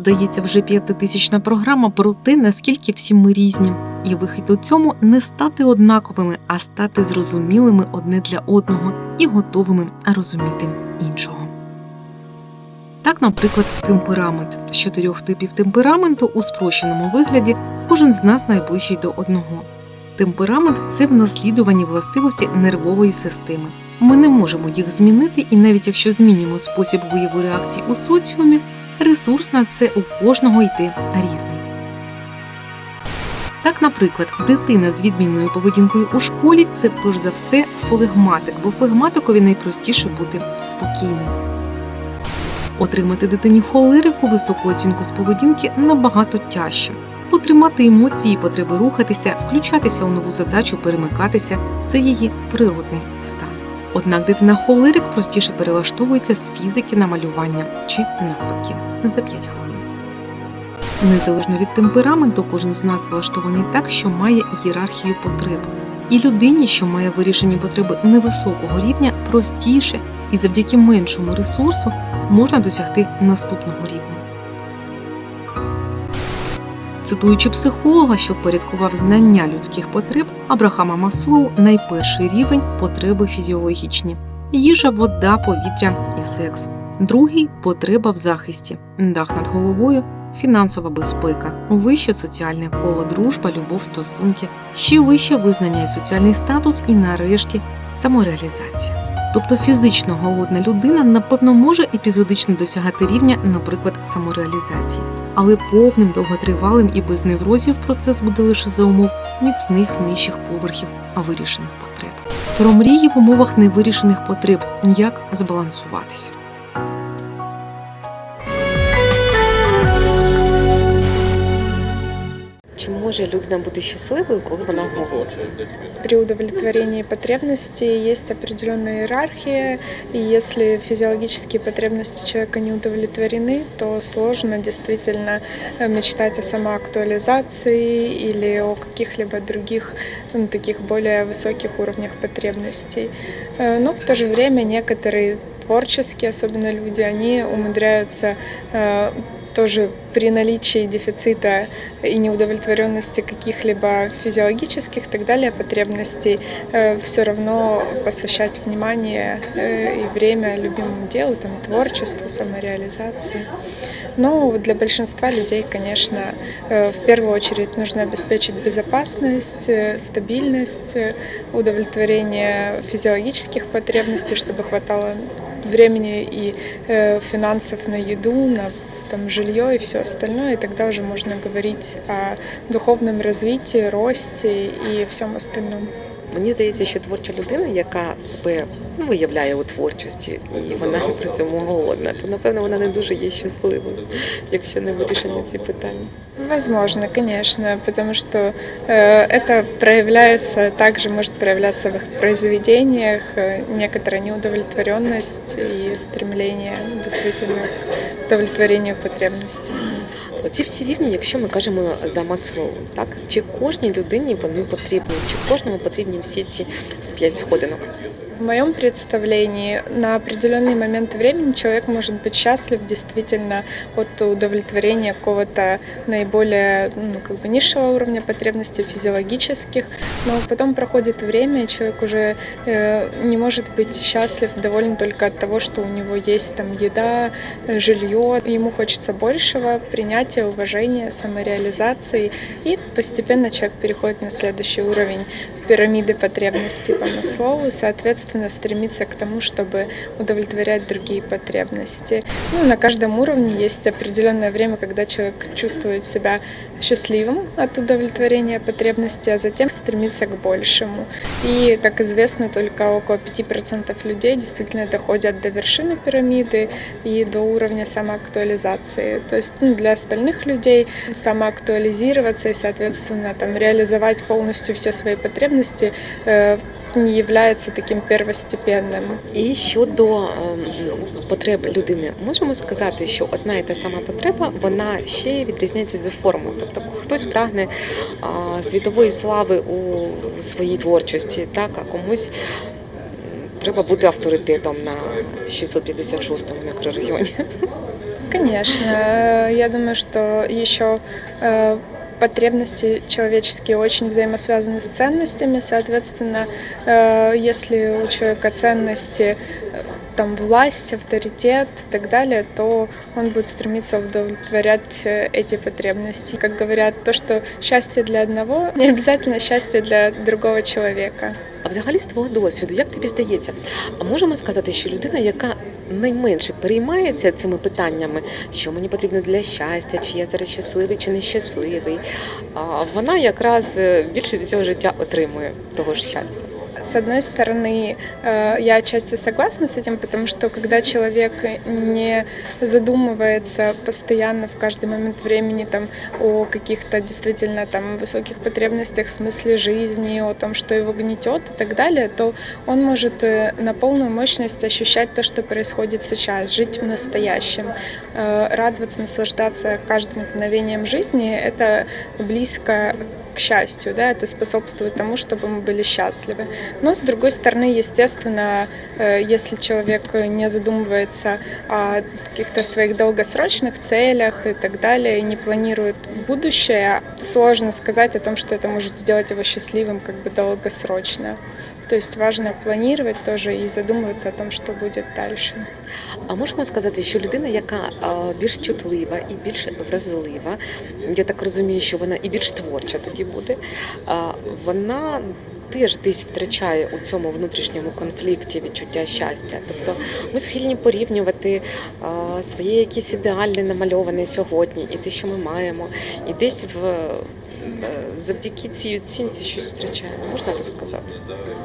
Здається, вже п'ятитисячна програма про те, наскільки всі ми різні, і вихід у цьому не стати однаковими, а стати зрозумілими одне для одного і готовими розуміти іншого. Так, наприклад, темперамент з чотирьох типів темпераменту у спрощеному вигляді кожен з нас найближчий до одного. Темперамент це в наслідувані властивості нервової системи. Ми не можемо їх змінити, і навіть якщо змінюємо спосіб вияву реакцій у соціумі, ресурс на це у кожного йде різний. Так, наприклад, дитина з відмінною поведінкою у школі це перш за все флегматик, бо флегматикові найпростіше бути спокійним. Отримати дитині холерику високу оцінку з поведінки набагато тяжче. Потримати емоції, потреби рухатися, включатися у нову задачу, перемикатися це її природний стан. Однак дитина холерик простіше перелаштовується з фізики на малювання чи навпаки за 5 хвилин. Незалежно від темпераменту, кожен з нас влаштований так, що має ієрархію потреб. І людині, що має вирішені потреби невисокого рівня, простіше і завдяки меншому ресурсу можна досягти наступного рівня. Цитуючи психолога, що впорядкував знання людських потреб, Абрахама Маслоу найперший рівень потреби фізіологічні їжа, вода, повітря і секс. Другий потреба в захисті, дах над головою, фінансова безпека, вище соціальне коло, дружба, любов, стосунки, ще вище визнання і соціальний статус, і нарешті самореалізація. Тобто фізично голодна людина напевно може епізодично досягати рівня, наприклад, самореалізації, але повним, довготривалим і без неврозів процес буде лише за умов міцних нижчих поверхів вирішених потреб. Про мрії в умовах невирішених потреб ніяк збалансуватися. Може людина бути щасливою, коли вона голодна? При удовлетворении потребностей есть определенная иерархия, и если физиологические потребности человека не удовлетворены, то сложно действительно э, мечтать о самоактуализации или о каких-либо других ну, таких более высоких уровнях потребностей. Э, Но в то же время некоторые творческие, особенно люди, они умудряются э, тоже при наличии дефицита и неудовлетворенности каких-либо физиологических и так далее потребностей все равно посвящать внимание э, и время любимому делу, там, творчеству, самореализации. Но для большинства людей, конечно, э, в первую очередь нужно обеспечить безопасность, э, стабильность, э, удовлетворение физиологических потребностей, чтобы хватало времени и э, финансов на еду, на там жилье и все остальное, и тогда уже можно говорить о духовном развитии, росте и всем остальном. Мені здається, що творча людина, яка себе ну, виявляє у творчості, і вона при цьому голодна, то напевно вона не дуже є щасливою, якщо не вирішені ці питання. Возможно, конечно, потому что э, это проявляется, также может проявляться в их произведениях, э, некоторая неудовлетворенность и стремление действительно к удовлетворению потребностей. Оці всі рівні, якщо ми кажемо за маслоу, так чи кожній людині вони потрібні, чи кожному потрібні всі ці п'ять сходинок? В моем представлении на определенный момент времени человек может быть счастлив действительно от удовлетворения какого-то наиболее ну, как бы низшего уровня потребностей физиологических, но потом проходит время, и человек уже э, не может быть счастлив, доволен только от того, что у него есть там еда, жилье, ему хочется большего, принятия, уважения, самореализации, и постепенно человек переходит на следующий уровень пирамиды потребностей по Маслоу, соответственно, стремиться к тому, чтобы удовлетворять другие потребности. Ну, на каждом уровне есть определенное время, когда человек чувствует себя счастливым от удовлетворения потребностей, а затем стремится к большему. И, как известно, только около 5% людей действительно доходят до вершины пирамиды и до уровня самоактуализации. То есть ну, для остальных людей самоактуализироваться и, соответственно, там, реализовать полностью все свои потребности э, не является таким первостепенним. І щодо ем, потреб людини, можемо сказати, що одна і та сама потреба вона ще відрізняється за формою. Тобто хтось прагне а, світової слави у своїй творчості, так а комусь м, треба бути авторитетом на 656-му мікрорайоні. Конечно, э, я думаю, что еще э, потребности человеческие очень взаимосвязаны с ценностями. Соответственно, э, если у человека ценности э, там власть, авторитет и так далее, то он будет стремиться удовлетворять э, эти потребности. Как говорят, то, что счастье для одного, не обязательно счастье для другого человека. А взагалі з твого досвіду, як тобі здається, а можемо сказати, що людина, яка найменше переймається цими питаннями, що мені потрібно для щастя, чи я зараз щасливий чи нещасливий, а вона якраз е, більше від цього життя отримує того ж щастя. С одной стороны, э, я отчасти согласна с этим, потому что когда человек не задумывается постоянно в каждый момент времени там, о каких-то действительно там, высоких потребностях, смысле жизни, о том, что его гнетет и так далее, то он может э, на полную мощность ощущать то, что происходит сейчас, жить в настоящем, э, радоваться, наслаждаться каждым мгновением жизни. Это близко счастью, да, это способствует тому, чтобы мы были счастливы. Но, с другой стороны, естественно, э, если человек не задумывается о каких-то своих долгосрочных целях и так далее, и не планирует будущее, сложно сказать о том, что это может сделать его счастливым как бы долгосрочно. То есть важно планировать тоже и задумываться о том, что будет дальше. А можемо сказати, що людина, яка більш чутлива і більш вразлива, я так розумію, що вона і більш творча тоді буде, вона теж десь втрачає у цьому внутрішньому конфлікті відчуття щастя. Тобто ми схильні порівнювати своє якесь ідеальне намальоване сьогодні і те, що ми маємо, і десь в завдяки цій оцінці щось втрачаємо. Можна так сказати?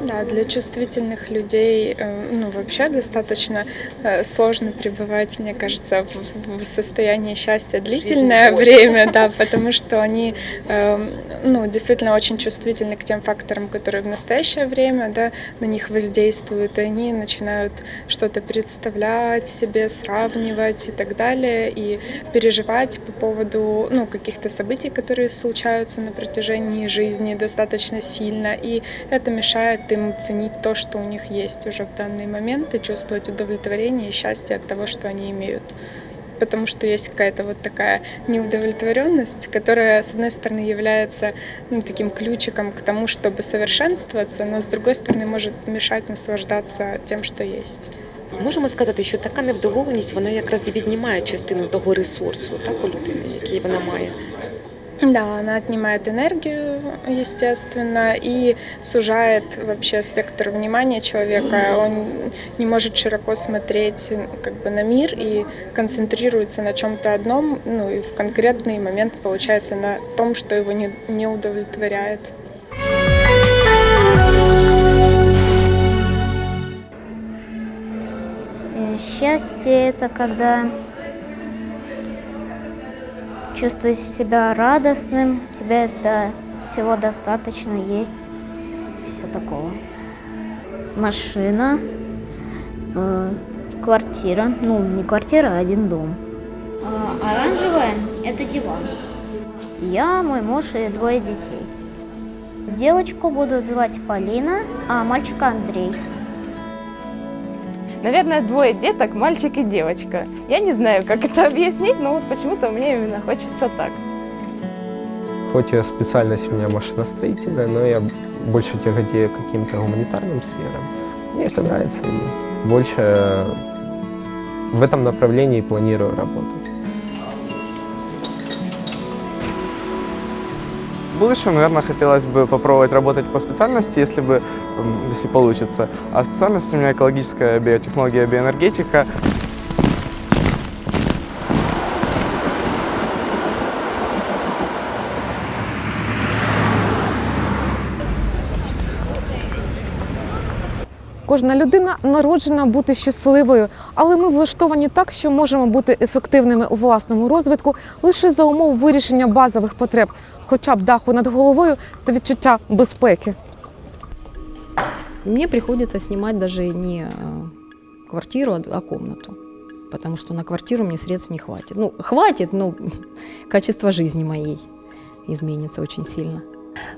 Да, для чувствительных людей, э, ну, вообще достаточно э, сложно пребывать, мне кажется, в, в состоянии счастья длительное Жизнь время, да, потому что они, э, ну, действительно очень чувствительны к тем факторам, которые в настоящее время, да, на них воздействуют, и они начинают что-то представлять себе, сравнивать и так далее, и переживать по поводу, ну, каких-то событий, которые случаются на протяжении жизни достаточно сильно, и это мешает им ценить то, что у них есть уже в данный момент, и чувствовать удовлетворение и счастье от того, что они имеют. Потому что есть какая-то вот такая неудовлетворенность, которая, с одной стороны, является ну, таким ключиком к тому, чтобы совершенствоваться, но с другой стороны, может мешать наслаждаться тем, что есть. Можемо сказати, що така невдоволеність вона якраз і віднімає частину того ресурсу, так у людини, який вона має. Да, она отнимает энергию, естественно, и сужает вообще спектр внимания человека. Он не может широко смотреть как бы, на мир и концентрируется на чем-то одном, ну и в конкретный момент получается на том, что его не, не удовлетворяет. Э, Счастье это когда чувствуешь себя радостным, тебе это всего достаточно есть, все такого. Машина, э, квартира, ну не квартира, а один дом. А, Оранжевая – это диван. Я, мой муж и двое детей. Девочку будут звать Полина, а мальчика Андрей. Наверное, двое деток, мальчик и девочка. Я не знаю, как это объяснить, но вот почему-то мне именно хочется так. Хоть и специальность у меня машиностроительная, но я больше тяготею к каким-то гуманитарным сферам. Мне это нравится и больше в этом направлении планирую работать. В будущем, наверное, хотелось бы попробовать работать по специальности, если бы, м, если получится. А специальность у меня экологическая биотехнология, биоэнергетика. Кожна людина народжена бути щасливою, але ми влаштовані так, що можемо бути ефективними у власному розвитку лише за умов вирішення базових потреб, хоча б даху над головою та відчуття безпеки. Мне приходится снимать даже не э, квартиру, а- а комнату. Потому что на квартиру мне средств не хватит. Ну, хватит, но качество жизни моей изменится очень сильно.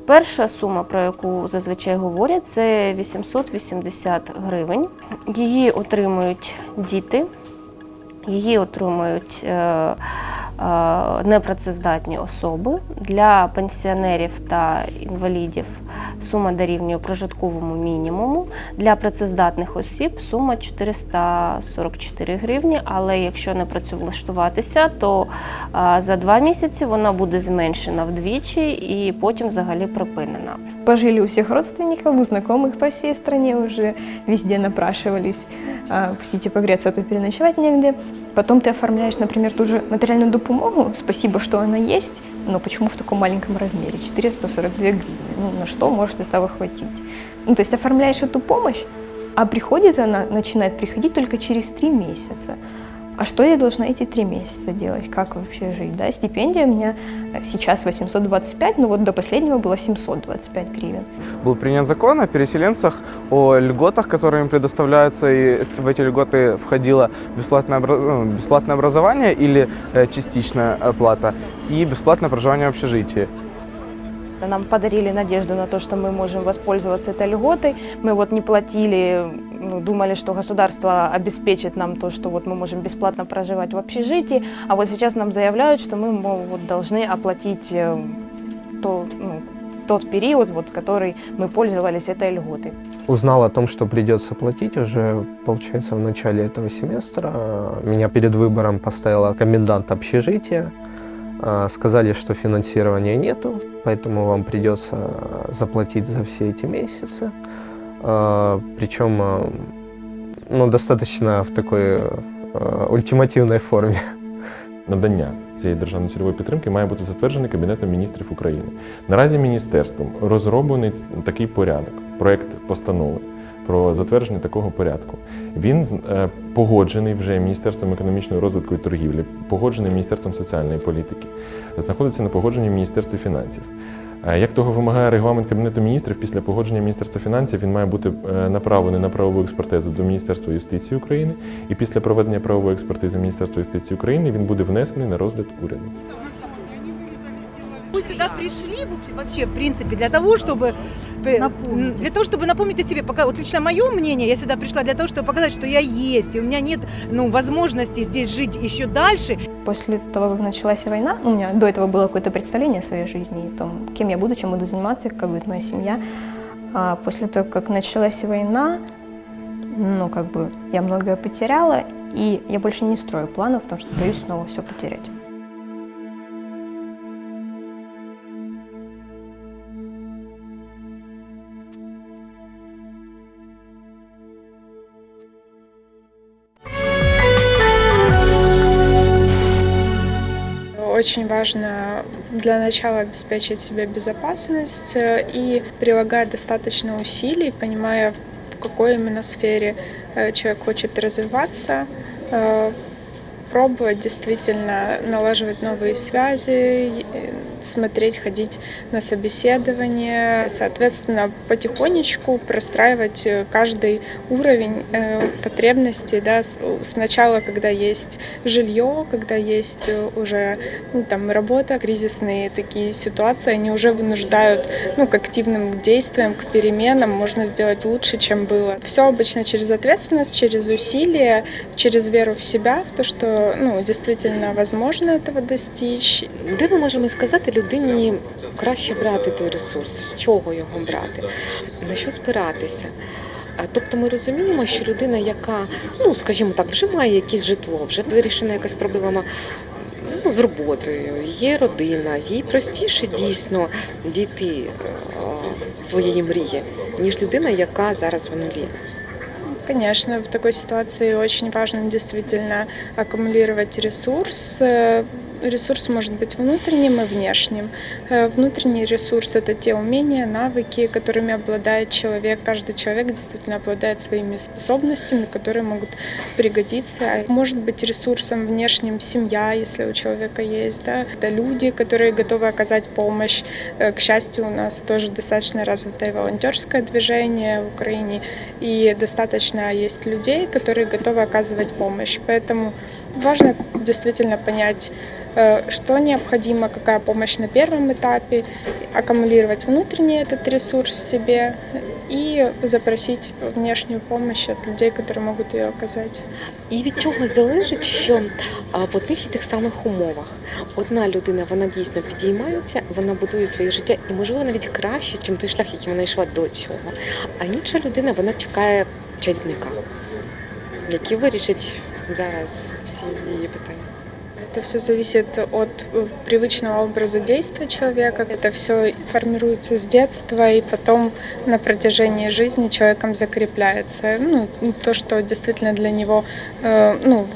Перша сума, про яку зазвичай говорять, це 880 гривень. Її отримують діти, її отримують е, е, непрацездатні особи. Для пенсіонерів та інвалідів сума дорівнює прожитковому мінімуму. Для працездатних осіб сума 444 гривні, але якщо не працевлаштуватися, то е, за два місяці вона буде зменшена вдвічі і потім взагалі припинена. Пожили у всех родственников, у знакомых по всей стране уже, везде напрашивались. А, Пустите погреться, а то переночевать негде. Потом ты оформляешь, например, ту же материальную допомогу, спасибо, что она есть, но почему в таком маленьком размере, 442 гривны, ну на что может этого хватить? Ну то есть оформляешь эту помощь, а приходит она, начинает приходить только через три месяца. А что я должна эти три месяца делать? Как вообще жить? Да? Стипендия у меня э, сейчас 825, но вот до последнего было 725 гривен. Был принят закон о переселенцах, о льготах, которые им предоставляются, и в эти льготы входило бесплатное, обра- ну, бесплатное образование или э, частичная оплата и бесплатное проживание в общежитии. Нам подарили надежду на то, что мы можем воспользоваться этой льготой. Мы вот не платили, ну, думали, что государство обеспечит нам то, что вот мы можем бесплатно проживать в общежитии. А вот сейчас нам заявляют, что мы вот, должны оплатить э, то, ну, тот период, вот, который мы пользовались этой льготой. Узнал о том, что придется платить уже, получается, в начале этого семестра. Меня перед выбором поставила комендант общежития. А, Сказали, что финансирования нету, поэтому вам придется заплатить за все эти месяцы. А, Причем а, ну, достаточно в такой а, ультимативной форме. надання цієї державної цільової підтримки має бути затверджений Кабінетом міністрів України. Наразі міністерством розроблений ц- такий порядок, проект постанови про затвердження такого порядку. Він е, погоджений вже Міністерством економічного розвитку і торгівлі, погоджений Міністерством соціальної політики, знаходиться на погодженні в Міністерстві фінансів. Е, Як того вимагає регламент Кабінету міністрів, після погодження Міністерства фінансів він має бути е, направлений на правову експертизу до Міністерства юстиції України, і після проведення правової експертизи Міністерства юстиції України він буде внесений на розгляд уряду. Пришли вообще, в принципе, для того, чтобы э, м, для того, чтобы напомнить о себе. Пока вот лично мое мнение, я сюда пришла для того, чтобы показать, что я есть, и у меня нет, ну, возможности здесь жить еще дальше. После того, как началась война, ну, у меня до этого было какое-то представление о своей жизни, и о том, кем я буду, чем буду заниматься, как будет моя семья. А после того, как началась война, ну, как бы я многое потеряла, и я больше не строю планов, потому что боюсь снова все потерять. Очень важно для начала обеспечить себе безопасность э, и прилагать достаточно усилий, понимая, в какой именно сфере э, человек хочет развиваться, э, пробовать действительно налаживать новые связи, смотреть, ходить на собеседование, соответственно, потихонечку простраивать э, каждый уровень э, потребностей, да, сначала, когда есть жилье, когда есть э, уже ну, там работа, кризисные такие ситуации, они уже вынуждают ну, к активным действиям, к переменам, можно сделать лучше, чем было. Все обычно через ответственность, через усилия, через веру в себя, в то, что ну, действительно возможно этого достичь. Де ми можемо сказати людині краще брати той ресурс, з чого його брати, на що спиратися? Тобто ми розуміємо, що людина, яка, ну скажімо так, вже має якесь житло, вже вирішена якась проблема ну, з роботою, є родина, їй простіше дійсно дійти е, своєї мрії, ніж людина, яка зараз в нулі. Конечно, в такой ситуации очень важно действительно аккумулировать ресурс. Ресурс может быть внутренним и внешним. Э, Внутренний ресурс – это те умения, навыки, которыми обладает человек. Каждый человек действительно обладает своими способностями, которые могут пригодиться. Может быть ресурсом внешним семья, если у человека есть. Да? Это люди, которые готовы оказать помощь. Э, К счастью, у нас тоже достаточно развитое волонтерское движение в Украине. И достаточно есть людей, которые готовы оказывать помощь. Поэтому важно действительно понять, что необходимо, какая помощь на первом этапе, аккумулировать внутренний этот ресурс в себе и запросить внешнюю помощь от людей, которые могут ее оказать. І від чого залежить, що а, в одних і тих самих умовах одна людина вона дійсно підіймається, вона будує своє життя, і можливо навіть краще, ніж той шлях, який вона йшла до цього. А інша людина вона чекає чарівника, який вирішить зараз всі її питання. Это все зависит от э, привычного образа действия человека. Это все формируется с детства и потом на протяжении жизни человеком закрепляется. Ну, то, что действительно для него э, ну,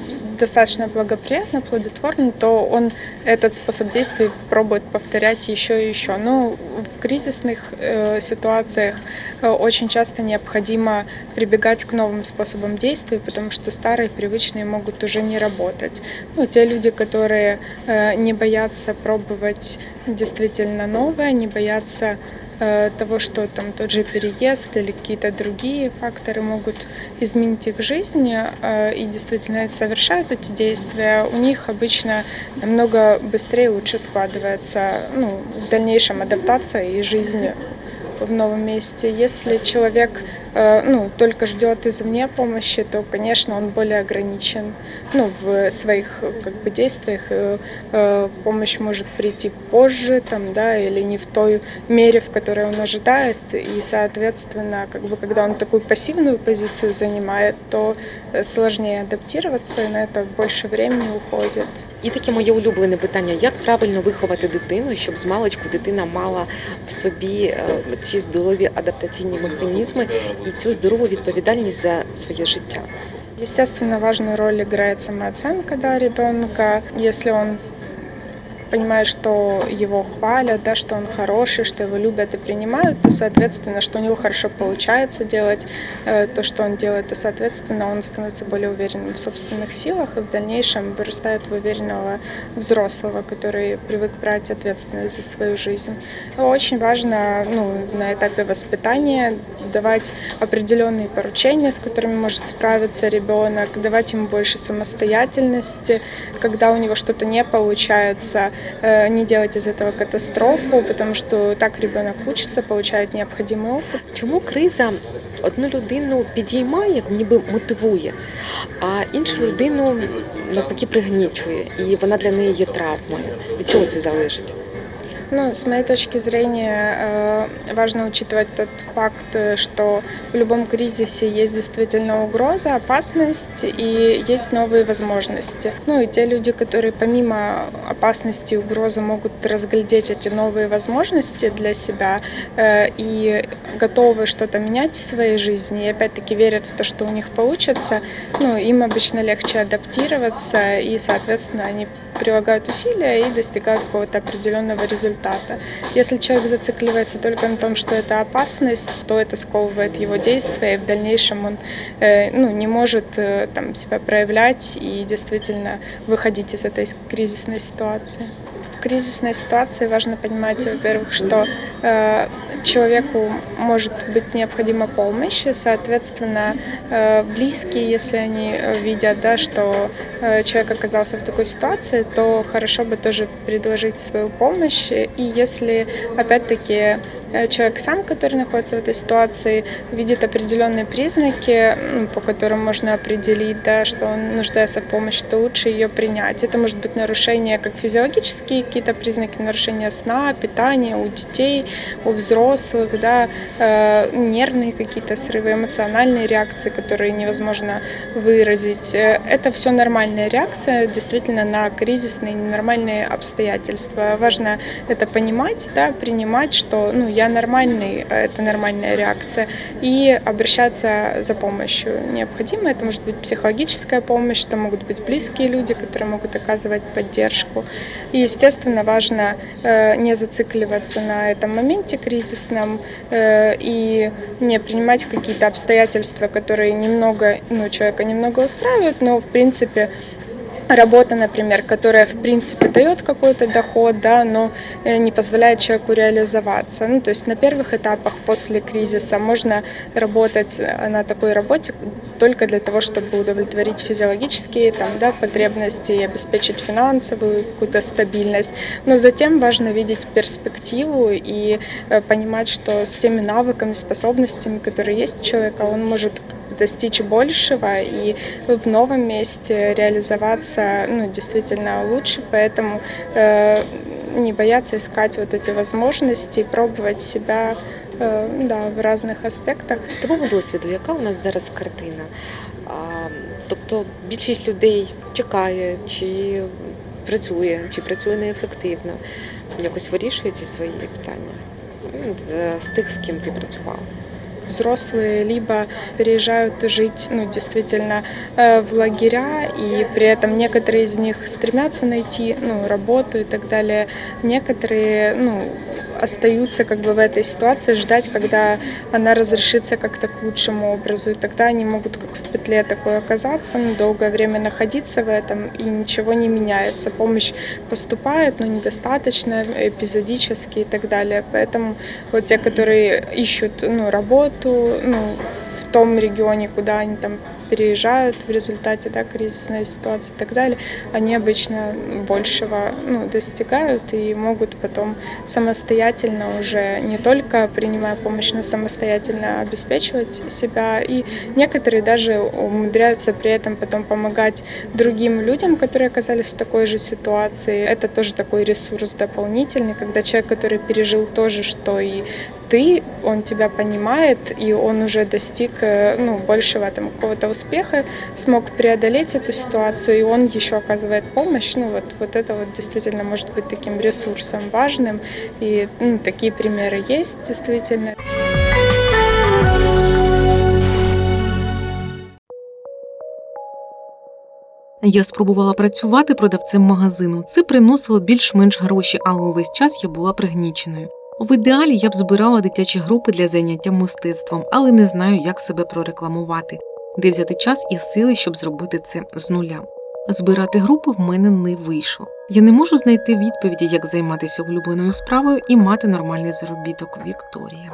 достаточно благоприятно, плодотворно, то он этот способ действий пробует повторять еще и еще. Но в кризисных э, ситуациях э, очень часто необходимо прибегать к новым способам действий, потому что старые, привычные могут уже не работать. Ну, те люди, которые э, не боятся пробовать действительно новое, не боятся того, что там тот же переезд или какие-то другие факторы могут изменить их жизнь э, и действительно совершают эти действия, у них обычно намного быстрее и лучше складывается ну, в дальнейшем адаптация и жизнь в новом месте. Если человек э, ну, только ждет извне помощи, то, конечно, он более ограничен ну, в своих как бы, действиях. Э, э, Помощь может прийти позже там, да, или не в той мере, в которой он ожидает. И, соответственно, как бы, когда он такую пассивную позицию занимает, то э, сложнее адаптироваться, и на это больше времени уходит. І таке моє улюблене питання: як правильно виховати дитину, щоб з маличку дитина мала в собі е, ці здорові адаптаційні механізми і цю здорову відповідальність за своє життя? Естественно, важную роль играет самооценка да, ребенка. Если он понимает, что его хвалят, да, что он хороший, что его любят и принимают, то, соответственно, что у него хорошо получается делать э, то, что он делает, то, соответственно, он становится более уверенным в собственных силах и в дальнейшем вырастает в уверенного взрослого, который привык брать ответственность за свою жизнь. Очень важно ну, на этапе воспитания давать определенные поручения, с которыми может справиться ребенок, давать ему больше самостоятельности, когда у него что-то не получается, не делать из этого катастрофу, потому что так ребенок учится, получает необходимый опыт. Чому криза одну людину підіймає, ніби мотивує, а іншу людину навпаки пригнічує, і вона для неї є травмою? Від чого це залежить? Ну, с моей точки зрения, э, важно учитывать тот факт, э, что в любом кризисе есть действительно угроза, опасность и есть новые возможности. Ну и те люди, которые помимо опасности и угрозы могут разглядеть эти новые возможности для себя э, и готовы что-то менять в своей жизни, и опять-таки верят в то, что у них получится, ну, им обычно легче адаптироваться, и, соответственно, они прилагают усилия и достигают какого-то определенного результата. Если человек зацикливается только на том, что это опасность, то это сковывает его действия, и в дальнейшем он э, ну, не может э, там, себя проявлять и действительно выходить из этой кризисной ситуации. Кризисной ситуации важно понимать, во-первых, что э, человеку может быть необходима помощь, и, соответственно, э, близкие, если они э, видят, да, что э, человек оказался в такой ситуации, то хорошо бы тоже предложить свою помощь. И если, опять-таки, человек сам, который находится в этой ситуации, видит определенные признаки, по которым можно определить, да, что он нуждается в помощи, то лучше ее принять. Это может быть нарушение как физиологические какие-то признаки, нарушения сна, питания у детей, у взрослых, да, э, нервные какие-то срывы, эмоциональные реакции, которые невозможно выразить. Э, Это все нормальная реакция действительно на кризисные, ненормальные обстоятельства. Важно это понимать, да, принимать, что ну, я нормальный, а это нормальная реакция, и обращаться за помощью. Необходимо, это может быть психологическая помощь, это могут быть близкие люди, которые могут оказывать поддержку. И, естественно, важно э, не зацикливаться на этом моменте кризисном э, и не принимать какие-то обстоятельства, которые немного, ну, человека немного устраивают, но, в принципе, работа, например, которая в принципе дает какой-то доход, да, но э, не позволяет человеку реализоваться. Ну, то есть на первых этапах после кризиса можно работать э, на такой работе только для того, чтобы удовлетворить физиологические там, да, потребности и обеспечить финансовую какую-то стабильность. Но затем важно видеть перспективу и э, понимать, что с теми навыками, способностями, которые есть у человека, он может достичь большего и в новом месте реализоваться ну, действительно лучше, поэтому э, не бояться искать вот эти возможности, пробовать себя э, да, в разных аспектах. З твого досвіду, яка у нас зараз картина? А, тобто більшість людей чекає, чи працює, чи працює неефективно, якось вирішує ці свої питання Ну, з- з тих, з ким ти працював. Взрослые либо переезжают жить, ну, действительно, э, в лагеря, и при этом некоторые из них стремятся найти, ну, работу и так далее. Некоторые, ну, остаются как бы в этой ситуации, ждать, когда она разрешится как-то к лучшему образу, и тогда они могут как в петле такой оказаться, ну, долгое время находиться в этом, и ничего не меняется. Помощь поступает, но недостаточно, эпизодически и так далее. Поэтому вот те, которые ищут, ну, работу, ну, в том регионе, куда они там переезжают в результате да, кризисной ситуации и так далее, они обычно большего ну, достигают и могут потом самостоятельно уже не только принимая помощь, но самостоятельно обеспечивать себя. И некоторые даже умудряются при этом потом помогать другим людям, которые оказались в такой же ситуации. Это тоже такой ресурс дополнительный, когда человек, который пережил то же, что и ты, он тебя понимает, и он уже достиг э, ну, большего там, какого-то успеха, смог преодолеть эту ситуацию, и он еще оказывает помощь. Ну, вот, вот это вот действительно может быть таким ресурсом важным, и ну, такие примеры есть действительно. Я спробувала працювати продавцем магазину. Це приносило більш-менш гроші, але увесь час я була пригніченою. В ідеалі я б збирала дитячі групи для заняття мистецтвом, але не знаю, як себе прорекламувати, де взяти час і сили, щоб зробити це з нуля. Збирати групи в мене не вийшло. Я не можу знайти відповіді, як займатися улюбленою справою і мати нормальний заробіток. Вікторія.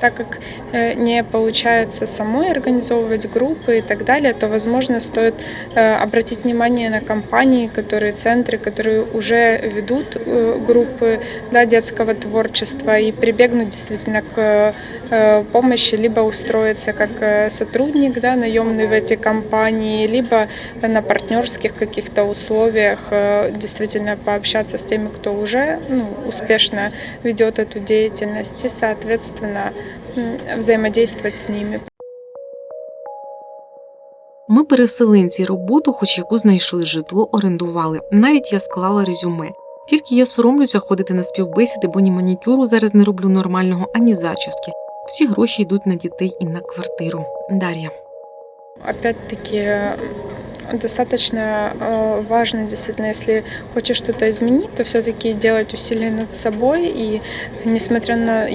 Так как э, не получается самой организовывать группы и так далее, то, возможно, стоит э, обратить внимание на компании, которые центры, которые уже ведут э, группы да, детского творчества и прибегнуть действительно к помощи, либо устроиться как э, сотрудник да, наемный в эти компании, либо на партнерских каких-то условиях э, действительно пообщаться с теми, кто уже ну, успешно ведет эту деятельность и, соответственно, м, взаимодействовать с ними. Ми переселенці роботу, хоч яку знайшли житло, орендували. Навіть я склала резюме. Тільки я соромлюся ходити на співбесіди, бо ні манікюру зараз не роблю нормального, ані зачіски. Всі гроші йдуть на дітей і на квартиру. Дар'я. Опять-таки, достаточно э, важно, действительно, если хочешь что-то изменить, то все-таки делать усилия над собой и, несмотря на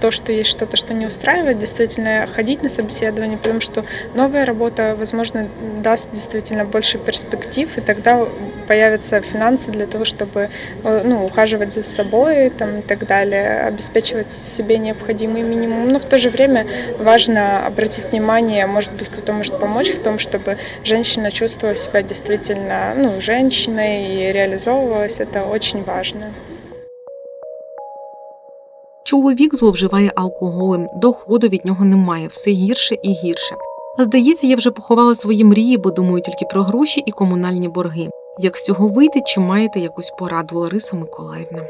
то, что есть что-то, что не устраивает, действительно ходить на собеседование, потому что новая работа, возможно, даст действительно больше перспектив, и тогда появятся финансы для того, чтобы э, ну, ухаживать за собой там, и так далее, обеспечивать себе необходимый минимум. Но в то же время важно обратить внимание, может быть, кто-то может помочь в том, чтобы женщина чувствовала себя действительно ну, женщиной и реализовывалась. Это очень важно. Чоловік зловживає алкоголем, доходу від нього немає, все гірше і гірше. Здається, я вже поховала свої мрії, бо думаю тільки про гроші і комунальні борги. Як з цього вийти, чи маєте якусь пораду, Лариса Миколаївна?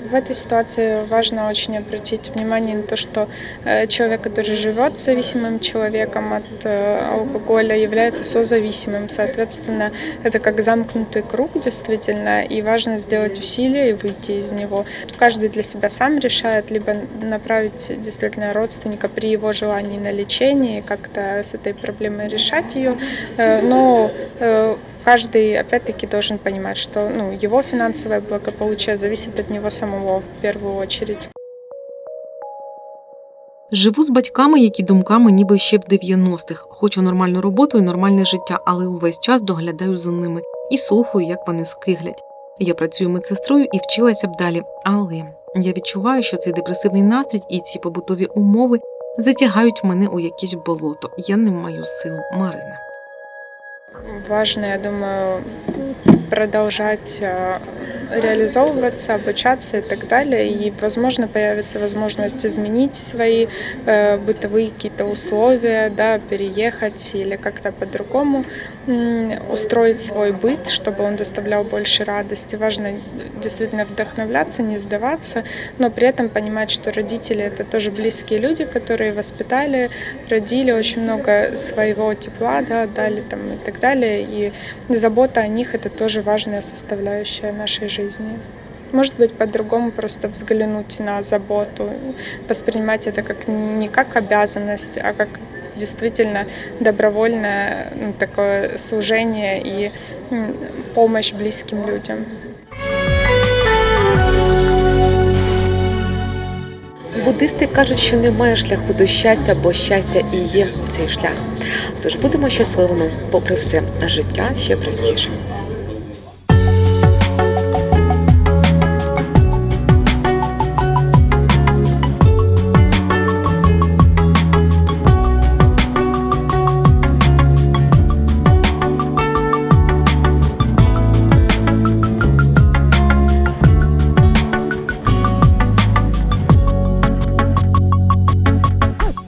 В этой ситуации важно очень обратить внимание на то, что э, человек, который живет зависимым человеком от э, алкоголя, является созависимым. Соответственно, это как замкнутый круг действительно, и важно сделать усилия и выйти из него. Каждый для себя сам решает, либо направить действительно родственника при его желании на лечение, как-то с этой проблемой решать ее. Э, Но каждый, опять-таки, должен понимать, что ну, его финансовое благополучие зависит от него самого в первую очередь. Живу з батьками, які думками ніби ще в 90-х. Хочу нормальну роботу і нормальне життя, але увесь час доглядаю за ними і слухаю, як вони скиглять. Я працюю медсестрою і вчилася б далі, але я відчуваю, що цей депресивний настрій і ці побутові умови затягають мене у якесь болото. Я не маю сил, Марина. Важно, я думаю, продолжать э, реализовываться, обучаться и так далее. И, возможно, появится возможность изменить свои э, бытовые какие-то условия, да, переехать или как-то по-другому устроить свой быт, чтобы он доставлял больше радости. Важно действительно вдохновляться, не сдаваться, но при этом понимать, что родители это тоже близкие люди, которые воспитали, родили очень много своего тепла, да, дали там и так далее. И забота о них это тоже важная составляющая нашей жизни. Может быть, по-другому просто взглянуть на заботу, воспринимать это как не как обязанность, а как действительно добровольное ну, такое служение и помощь близким людям. Буддисти кажуть, що немає шляху до щастя, бо щастя і є цей шлях. Тож будемо щасливими, попри все, а життя ще простіше.